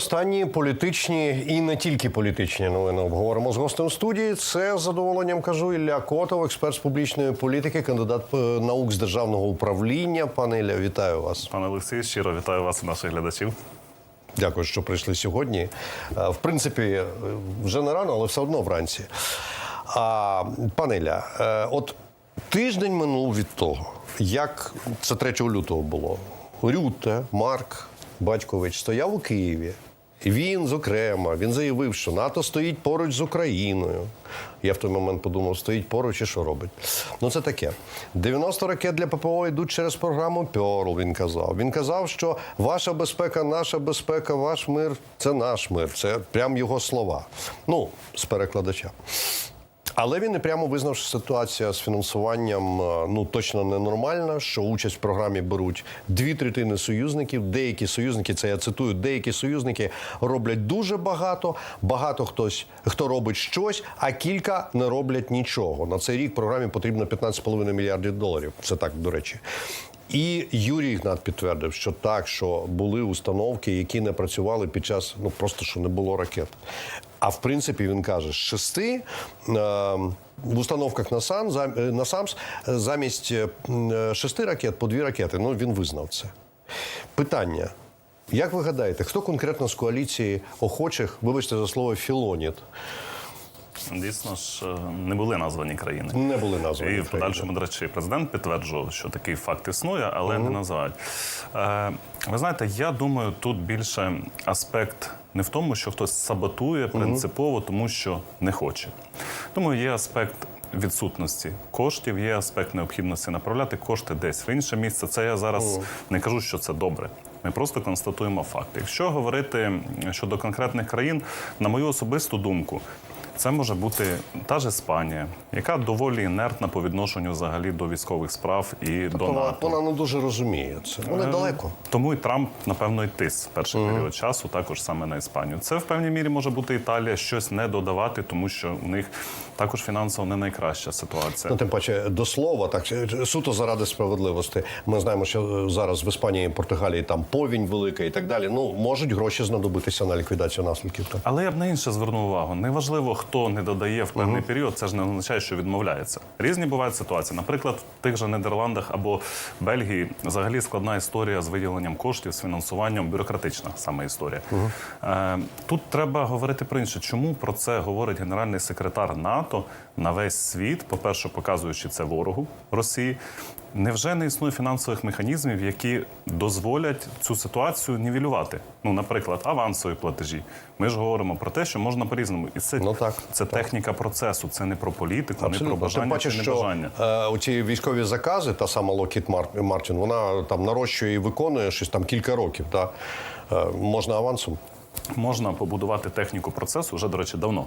останні політичні і не тільки політичні новини обговоримо з гостем студії. Це з задоволенням кажу Ілля Котов, експерт з публічної політики, кандидат е, наук з державного управління. Пане Ілля, вітаю вас. Пане Олексій, щиро вітаю вас і наших глядачів. Дякую, що прийшли сьогодні. Е, В принципі, е, вже не рано, але все одно вранці. А, пане Ілля, от тиждень минув від того, як це 3 лютого було. Рюте, Марк Батькович стояв у Києві. Він, зокрема, він заявив, що НАТО стоїть поруч з Україною. Я в той момент подумав, стоїть поруч і що робить. Ну це таке. 90 ракет для ППО йдуть через програму Пьорл. Він казав. Він казав, що ваша безпека, наша безпека, ваш мир це наш мир. Це прям його слова. Ну, з перекладача. Але він і прямо визнав, що ситуація з фінансуванням е, ну точно ненормальна, що участь в програмі беруть дві третини союзників. Деякі союзники, це я цитую, деякі союзники роблять дуже багато. Багато хтось хто робить щось, а кілька не роблять нічого. На цей рік програмі потрібно 15,5 мільярдів доларів. Це так, до речі. І Юрій Ігнат підтвердив, що так, що були установки, які не працювали під час, ну просто що не було ракет. А в принципі, він каже, з шести е, в установках на САМ, е, на САМС е, замість шести ракет по дві ракети. Ну він визнав це. Питання. Як ви гадаєте, хто конкретно з коаліції охочих, вибачте за слово, філоніт, Дійсно ж, не були названі країни. не були названі? І в подальшому, до речі, президент підтверджував, що такий факт існує, але не називають. Е, ви знаєте, я думаю, тут більше аспект не в тому, що хтось саботує принципово, тому що не хоче. Тому є аспект. Відсутності коштів є аспект необхідності направляти кошти десь в інше місце. Це я зараз не кажу, що це добре. Ми просто констатуємо факти. Якщо говорити щодо конкретних країн, на мою особисту думку, це може бути та ж Іспанія, яка доволі інертна по відношенню взагалі до військових справ і до НАТО. вона не дуже розуміє це. Вони далеко. Тому і Трамп, напевно, і тис перший період часу, також саме на Іспанію. Це в певній мірі може бути Італія щось не додавати, тому що у них також фінансово не найкраща ситуація. Ну, тим паче, до слова, так суто заради справедливості. Ми знаємо, що е, зараз в Іспанії і Португалії там повінь велика і так далі. Ну можуть гроші знадобитися на ліквідацію наслідків. Так. Але я б на інше звернув увагу. Неважливо, хто не додає в певний період, це ж не означає, що відмовляється. Різні бувають ситуації. Наприклад, в тих же Нідерландах або Бельгії взагалі складна історія з виділенням коштів, з фінансуванням, бюрократична саме історія. Е, тут треба говорити про інше. Чому про це говорить генеральний секретар НАТО на весь світ? По-перше, показуючи це ворогу Росії. Невже не існує фінансових механізмів, які дозволять цю ситуацію нівелювати? Ну, наприклад, авансові платежі. Ми ж говоримо про те, що можна по-різному, і це, Ну, так, це техніка процесу, це не про політику, не про Тим бажання паче, чи що небажання. е, оці військові закази, та сама Локіт Мартін, вона там нарощує і виконує щось там кілька років. Та е, можна авансом. Можна побудувати техніку процесу вже, до речі, давно.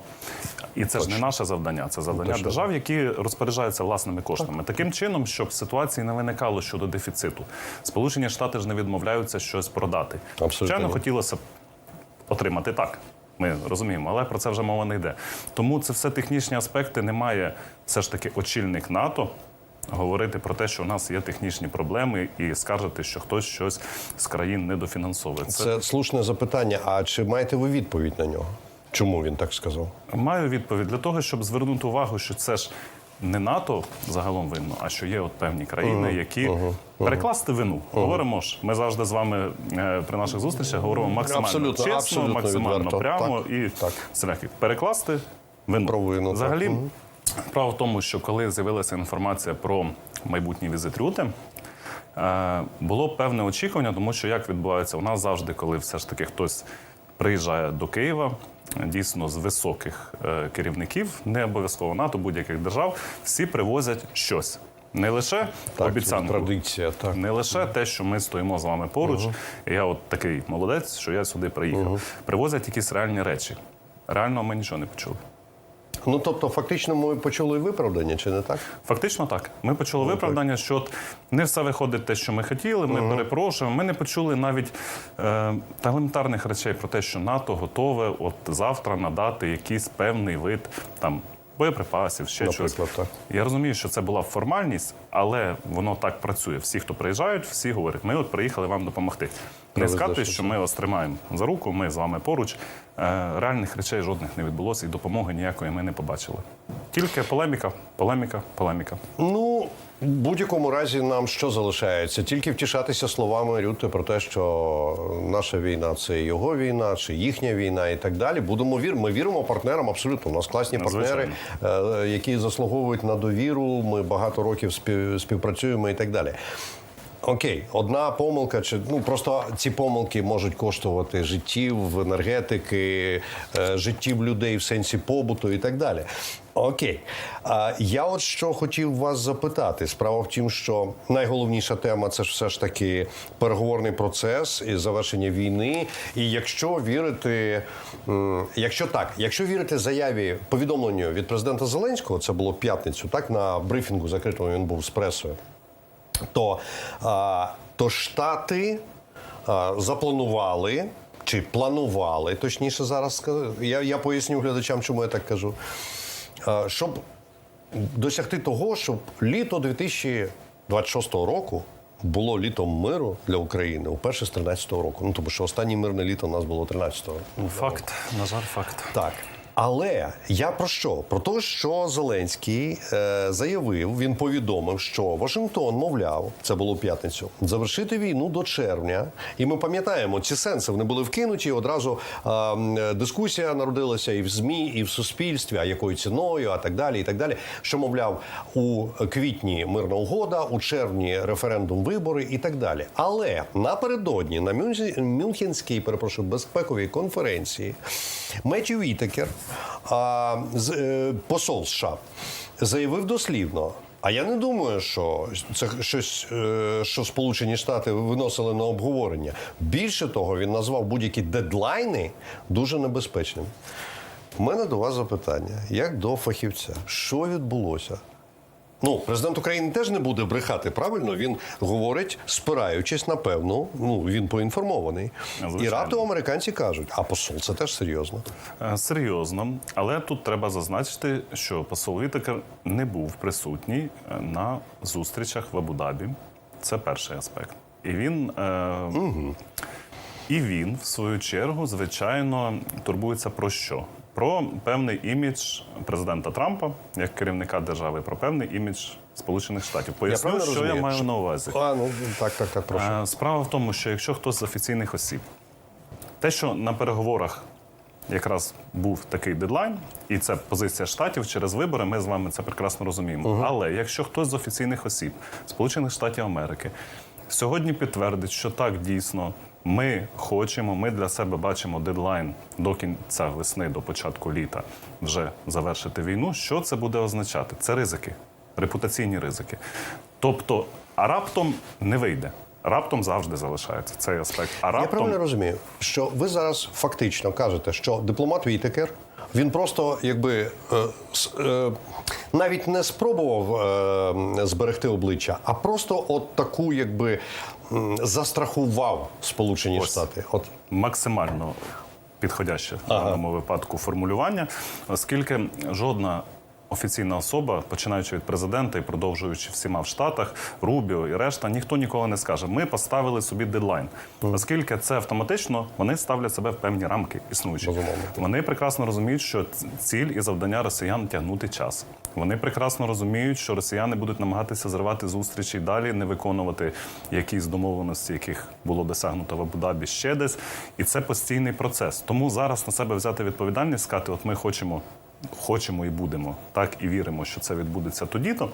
І це ж не наше завдання, це завдання Точно. держав, які розпоряджаються власними коштами. Таким чином, щоб ситуації не виникало щодо дефіциту. Сполучені Штати ж не відмовляються щось продати. Абсолютно Звичайно, хотілося б отримати так. Ми розуміємо, але про це вже мова не йде. Тому це все технічні аспекти. Немає все ж таки очільник НАТО. Говорити про те, що у нас є технічні проблеми, і скаржити, що хтось щось з країн недофінансовує. Це Це слушне запитання. А чи маєте ви відповідь на нього? Чому він так сказав? Маю відповідь для того, щоб звернути увагу, що це ж не НАТО загалом винно, а що є от певні країни, які перекласти вину. Говоримо ж, ми завжди з вами е, при наших зустрічах говоримо максимально Абсолютно, чесно, абсолютно максимально відверто. прямо Так, і так. всілякі. перекласти вину. Провину, так. Взагалі, Мгм. Справа в тому, що коли з'явилася інформація про майбутній візит Рюти. Е, Було певне очікування, тому що як відбувається у нас завжди, коли все ж таки хтось приїжджає до Києва, дійсно з високих е, керівників, не обов'язково НАТО, будь-яких держав, всі привозять щось. Не лише Так, обіцянку, традиція, так. не лише те, що ми стоїмо з вами поруч, і я от такий молодець, що я сюди приїхав. Привозять якісь реальні речі. Реально ми нічого не почули. Ну тобто, фактично, ми почули виправдання, чи не так? Фактично так. Ми почули виправдання, що от не все виходить те, що ми хотіли. Ми перепрошуємо. Ми не почули навіть е, елементарних речей про те, що НАТО готове от завтра надати якийсь певний вид там боєприпасів, ще чогось. Так. Я розумію, що це була формальність, але воно так працює. Всі, хто приїжджають, всі говорять, ми от приїхали вам допомогти. Не що що ми вас тримаємо за руку, ми з вами поруч. Е, Реальних речей жодних не відбулося, і допомоги ніякої ми не побачили. Тільки полеміка, полеміка, полеміка. Ну, в будь-якому разі нам що залишається? Тільки втішатися словами Рюти про те, що наша війна це його війна, чи їхня війна, і так далі. Будемо вір. Ми віримо партнерам абсолютно. У нас класні партнери, е, які заслуговують на довіру. Ми багато років спів- співпрацюємо і так далі. Окей, одна помилка, чи ну просто ці помилки можуть коштувати життів, енергетики, е, життів людей в сенсі побуту і так далі. Окей, а я от що хотів вас запитати. Справа в тім, що найголовніша тема це ж все ж таки переговорний процес і завершення війни. І якщо вірити, якщо так, якщо вірити заяві повідомленню від президента Зеленського, це було п'ятницю, так на брифінгу закритому він був з пресою то, то Штати запланували. Чи планували, точніше зараз сказати. Я, я поясню глядачам, чому я так кажу. Щоб досягти того, щоб літо 2026 року було літом миру для України уперше з 13-го року. Ну тому що останнє мирне літо у нас було 13-го. Факт, на жаль, факт. Так. Але я про що? Про те, що Зеленський е, заявив, він повідомив, що Вашингтон, мовляв, це було п'ятницю, завершити війну до червня. І ми пам'ятаємо, ці сенси вони були вкинуті. Одразу е, дискусія народилася і в ЗМІ, і в суспільстві, а якою ціною, а так далі. І так далі. Що мовляв, у квітні мирна угода, у червні референдум, вибори і так далі. Але напередодні на Мюнхен- Мюнхенській, перепрошую, безпековій конференції Меттю Вітекер, а, е, посол США, заявив дослівно. А я не думаю, що це щось, е, що Сполучені Штати виносили на обговорення. Більше того, він назвав будь-які дедлайни дуже небезпечними. У мене до вас запитання, як до фахівця, що відбулося? Ну, президент України теж не буде брехати, правильно? Він говорить, спираючись на певну, ну він поінформований. Звичайно. І раптом американці кажуть, а посол це теж серйозно. Е, Серйозно, але тут треба зазначити, що посол Вітекер не був присутній е, на зустрічах в Абу-Дабі. Це перший аспект. І він, е, і він, в свою чергу, звичайно, турбується про що? Про певний імідж президента Трампа як керівника держави, про певний імідж Сполучених Штатів. Поясню, правильно що розумію? я маю на увазі. А, ну так, так, так, прошу. Е, Справа в тому, що якщо хтось з офіційних осіб, те, що на переговорах якраз був такий дедлайн, і це позиція штатів через вибори, ми з вами це прекрасно розуміємо. Але якщо хтось з офіційних осіб Сполучених Штатів Америки сьогодні підтвердить, що так дійсно. Ми хочемо, ми для себе бачимо дедлайн до кінця весни, до початку літа вже завершити війну. Що це буде означати? Це ризики, репутаційні ризики. Тобто, а раптом не вийде. Раптом завжди залишається цей аспект. А Я правильно розумію, що ви зараз фактично кажете, що дипломат Вітекер він просто якби е, е, навіть не спробував е, зберегти обличчя, а просто от таку, якби застрахував Сполучені Ось. Штати. От максимально підходяще в даному випадку формулювання, оскільки жодна. Офіційна особа, починаючи від президента і продовжуючи всіма в Штатах, Рубіо і решта, ніхто ніколи не скаже. Ми поставили собі дедлайн, оскільки це автоматично вони ставлять себе в певні рамки існуючі. Вони прекрасно розуміють, що ціль і завдання росіян тягнути час. Вони прекрасно розуміють, що росіяни будуть намагатися зривати зустрічі і далі, не виконувати якісь домовленості, яких було досягнуто в Абу-Дабі ще десь. І це постійний процес. Тому зараз на себе взяти відповідальність, сказати, от ми хочемо. Хочемо і будемо, так і віримо, що це відбудеться тоді-то.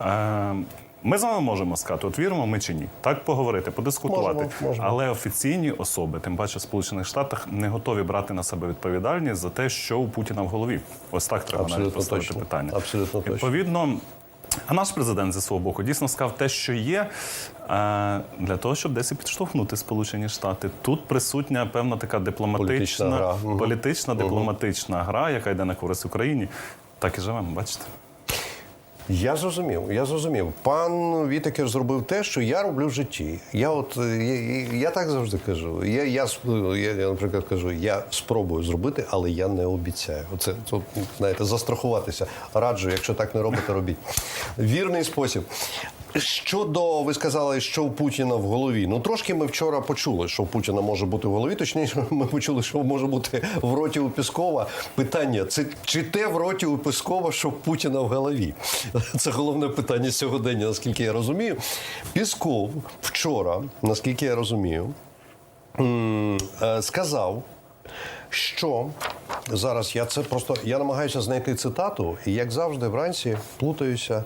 Е, ми з вами можемо сказати, от віримо ми чи ні. Так поговорити, подискутувати. Можемо, можемо. Але офіційні особи, тим паче в Сполучених Штатах, не готові брати на себе відповідальність за те, що у Путіна в голові. Ось так треба Абсолютно навіть поставити точно. питання. Абсолютно точно. Відповідно. А наш президент зі свого боку дійсно сказав те, що є, е, для того, щоб десь і підштовхнути Сполучені Штати. Тут присутня певна така дипломатична, Політична політична дипломатична гра, яка йде на користь Україні. Так і живемо, бачите. Я зрозумів, я зрозумів. Пан Вітекер зробив те, що я роблю в житті. Я от е, я, я, так завжди кажу. Я, я, я, я, наприклад, кажу, я спробую зробити, але я не обіцяю. Оце це, знаєте, застрахуватися. Раджу, якщо так не робите, робіть. Вірний спосіб. Щодо, ви сказали, що у Путіна в голові. Ну трошки ми вчора почули, що у Путіна може бути в голові. Точніше, ми почули, що може бути в роті у Піскова. Питання: це чи те в роті у Піскова, що Путіна в голові? Це головне питання сьогодення, наскільки я розумію. Пісков вчора, наскільки я розумію, е, сказав, що зараз я це просто я намагаюся знайти цитату, і як завжди, вранці плутаюся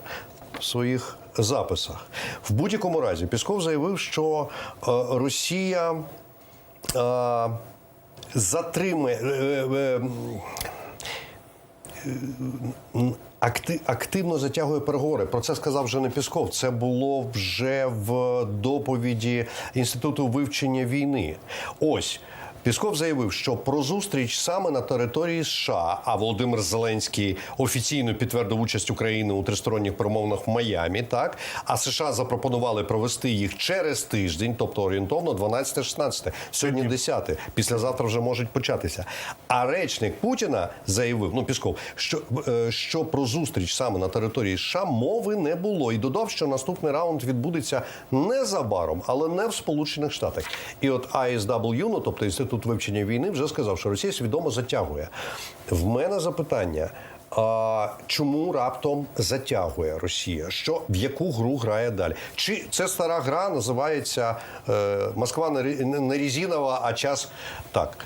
в своїх записах. В будь-якому разі, Пісков заявив, що е, Росія е, затримує. е, акти- активно затягує переговори. Про це сказав вже не Пісков. Це було вже в доповіді Інституту вивчення війни. Ось. Пісков заявив, що про зустріч саме на території США, а Володимир Зеленський офіційно підтвердив участь України у тристоронніх перемовинах в Майамі. Так а США запропонували провести їх через тиждень, тобто орієнтовно 12-16. Сьогодні 10. Післязавтра вже можуть початися. А речник Путіна заявив, ну Пісков, що, е, що про зустріч саме на території США мови не було, і додав, що наступний раунд відбудеться незабаром, але не в Сполучених Штатах. І от ISW, ну тобто інститут вивчення війни, вже сказав, що Росія свідомо затягує. В мене запитання. А чому раптом затягує Росія? Що в яку гру грає далі? Чи це стара гра називається е, Москва не, рі- не резинова, а час так?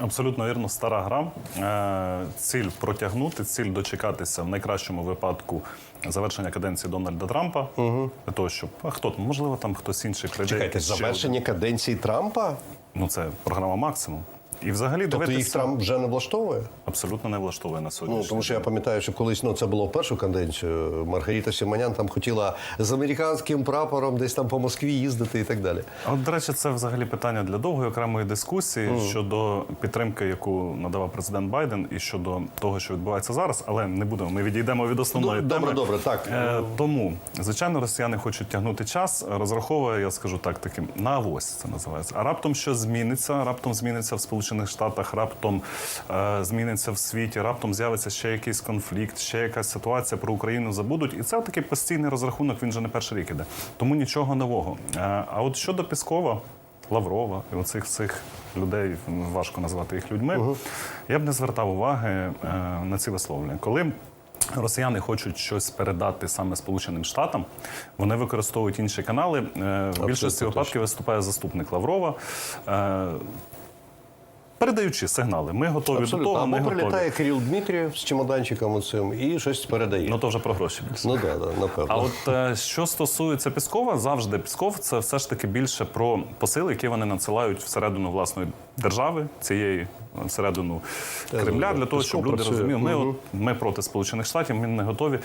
Абсолютно вірно, стара гра. Е, Ціль протягнути, ціль дочекатися в найкращому випадку завершення каденції Дональда Трампа. Для того, щоб а хто там, можливо, там хтось інший прийде. Чекайте, завершення каденції Трампа? Ну це програма максимум. І взагалі Тобто дивитися їх Трамп вже не влаштовує? абсолютно не влаштовує на сьогодні. Ну тому що я пам'ятаю, що колись ну це було в першу каденцію. Маргарита Сіманян там хотіла з американським прапором десь там по Москві їздити і так далі. А От, до речі, це взагалі питання для довгої окремої дискусії щодо підтримки, яку надавав президент Байден, і щодо того, що відбувається зараз. Але не будемо. Ми відійдемо від основної Ну, добре, теми. добре, так. Е, тому, звичайно, росіяни хочуть тягнути час. Розраховує, я скажу так, таким на авось це називається. А раптом що зміниться? Раптом зміниться в Сполучених Штатах, раптом е, зміниться в світі, раптом з'явиться ще якийсь конфлікт, ще якась ситуація про Україну забудуть. І це такий постійний розрахунок. Він вже не перший рік іде. Тому нічого нового. Е, а от щодо Піскова. Лаврова і оцих цих людей важко назвати їх людьми. Я б не звертав уваги е, на ці висловлення. Коли росіяни хочуть щось передати саме Сполученим Штатам, вони використовують інші канали. Е, В більшості випадків виступає заступник Лаврова. е, Передаючи сигнали, ми готові до того, Або не готові. прилітає Кирил Дмитрієв з чемоданчиком цим і щось передає. Ну то вже про гроші. Ну да, да, напевно. А от е, що стосується Піскова, завжди Пісков це все ж таки більше про посили, які вони надсилають всередину власної держави, цієї е, всередину Кремля, для того, щоб люди розуміли, ми, от, ми проти Сполучених Штатів, ми не готові.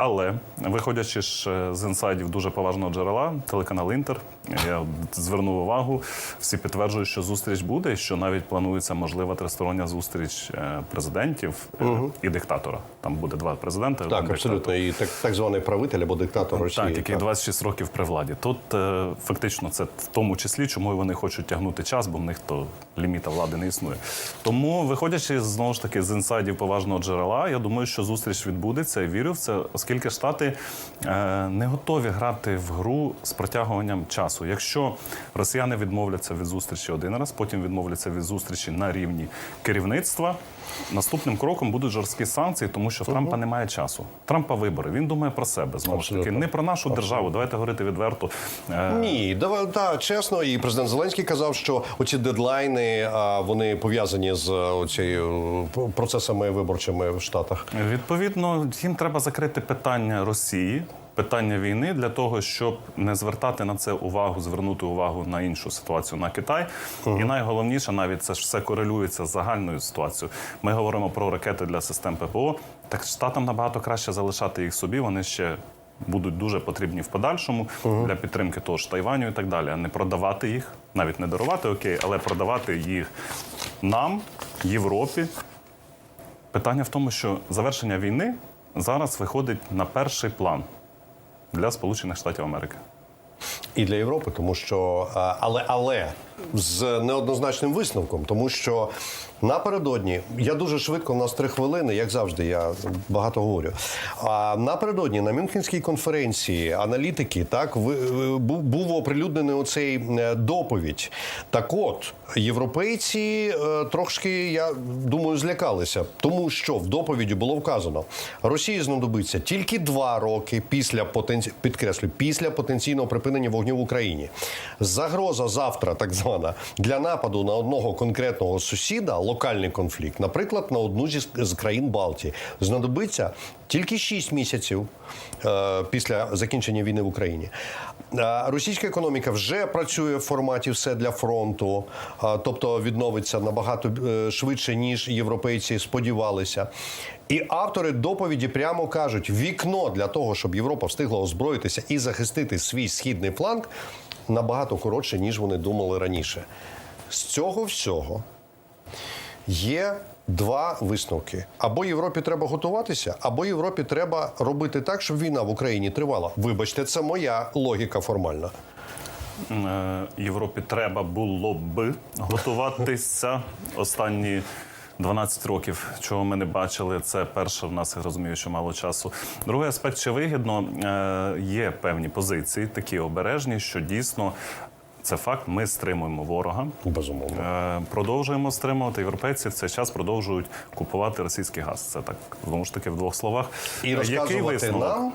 Але виходячи ж е, з інсайдів дуже поважного джерела, телеканал Інтер, я звернув увагу, всі підтверджують, що зустріч буде, що навіть планується можлива тристороння зустріч е, президентів е, і диктатора. Там буде два президенти. так, диктатор. абсолютно. І так, так званий правитель або диктатор Росії. Так, який 26 років при владі. Тут фактично це в тому числі, чому вони хочуть тягнути час, бо в них то ліміта влади не існує. Тому, виходячи знову ж таки з інсайдів поважного джерела, я думаю, що зустріч відбудеться і вірю в це, оскільки Штати е, не готові грати в гру з протягуванням часу. Якщо росіяни відмовляться від зустрічі один раз, потім відмовляться від зустрічі на рівні керівництва. Наступним кроком будуть жорсткі санкції, тому що в Трампа немає часу. Трампа вибори. Він думає про себе знову ж таки, не про нашу державу. Давайте говорити відверто. Е, Ні, давай да, чесно, і президент Зеленський казав, що оці дедлайни а, вони пов'язані з оцією е, процесами виборчими в Штатах. Відповідно, їм треба закрити питання Росії. Питання війни для того, щоб не звертати на це увагу, звернути увагу на іншу ситуацію на Китай. І найголовніше, навіть це ж все корелюється з загальною ситуацією. Ми говоримо про ракети для систем ППО. Так штатам набагато краще залишати їх собі. Вони ще будуть дуже потрібні в подальшому для підтримки того ж Тайваню і так далі, а не продавати їх, навіть не дарувати, окей, але продавати їх нам, Європі. Питання в тому, що завершення війни зараз виходить на перший план для Сполучених Штатів Америки. і для Європи, тому що але але з неоднозначним висновком, тому що напередодні я дуже швидко, у нас три хвилини, як завжди, я багато говорю. А напередодні на Мюнхенській конференції аналітики так був оприлюднений оцей е, доповідь. Так, от європейці е, трошки, я думаю, злякалися, тому що в доповіді було вказано, Росії знадобиться тільки два роки після потенці... підкреслю, після потенційного припинення вогню в Україні. Загроза завтра, так звана, для нападу на одного конкретного сусіда, локальний конфлікт, наприклад, на одну зі з країн Балтії, знадобиться тільки 6 місяців е, після закінчення війни в Україні. Е, Російська економіка вже працює в форматі все для фронту, е, тобто відновиться набагато е, швидше, ніж європейці сподівалися. І автори доповіді прямо кажуть: вікно для того, щоб Європа встигла озброїтися і захистити свій східний фланг, набагато коротше, ніж вони думали раніше. З цього всього є два висновки: або Європі треба готуватися, або Європі треба робити так, щоб війна в Україні тривала. Вибачте, це моя логіка формальна. Е, Європі треба було б готуватися останні 12 років, чого ми не бачили. Це перше в нас я розумію, що мало часу. Другий аспект, чи вигідно е, є певні позиції, такі обережні, що дійсно. Це факт, ми стримуємо ворога, Безумовно. Е, продовжуємо стримувати. Європейці в цей час продовжують купувати російський газ. Це так знову ж таки в двох словах. І Е, розказувати висновок? нам,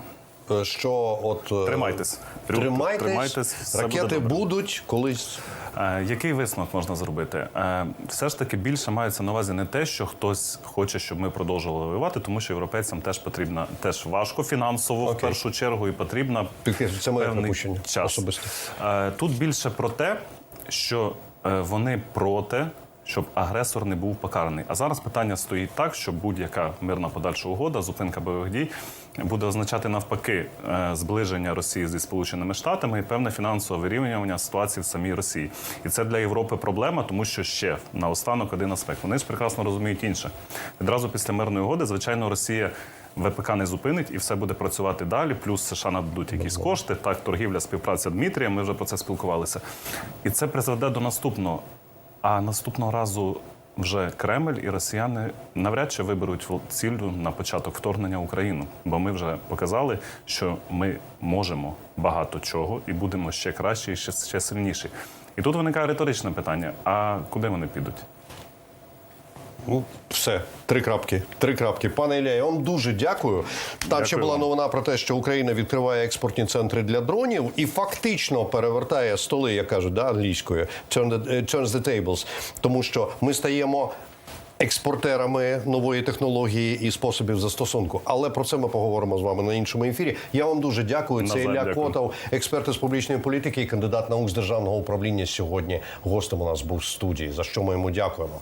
що от е, Тримайтесь. тримайтесь, Тримайтесь, ракети будуть колись. Е, Який висновок можна зробити? Е, Все ж таки більше мається на увазі не те, що хтось хоче, щоб ми продовжували воювати, тому що європейцям теж потрібно теж важко фінансово в першу чергу, і Підкреслю, це моє припущення час. особисто. Е, Тут більше про те, що е, вони проти. Щоб агресор не був покараний. А зараз питання стоїть так, що будь-яка мирна подальша угода, зупинка бойових дій буде означати навпаки е, зближення Росії зі Сполученими Штатами і певне фінансове вирівнювання ситуації в самій Росії. І це для Європи проблема, тому що ще наостанок один аспект. Вони ж прекрасно розуміють інше. Відразу після мирної угоди, звичайно, Росія. ВПК не зупинить і все буде працювати далі. Плюс США нададуть якісь кошти. Так, торгівля, співпраця Дмитрія. Ми вже про це спілкувалися. І це призведе до наступного. А наступного разу вже Кремль і росіяни навряд чи виберуть в- на початок вторгнення в Україну, бо ми вже показали, що ми можемо багато чого і будемо ще краще і ще, ще сильніші. І тут виникає риторичне питання: а куди вони підуть? Ну, все, три крапки. Три крапки. Пане Ілля, я вам дуже дякую. Там Дякую ще була новина про те, що Україна відкриває експортні центри для дронів і фактично перевертає столи, як кажуть, да, англійською, turn the, е, turns the tables. Тому що ми стаємо. Експортерами нової технології і способів застосунку, але про це ми поговоримо з вами на іншому ефірі. Я вам дуже дякую. Це Ілля дякую. Котов, експерт з публічної політики і кандидат наук з державного управління. Сьогодні гостем у нас був в студії. За що ми йому дякуємо.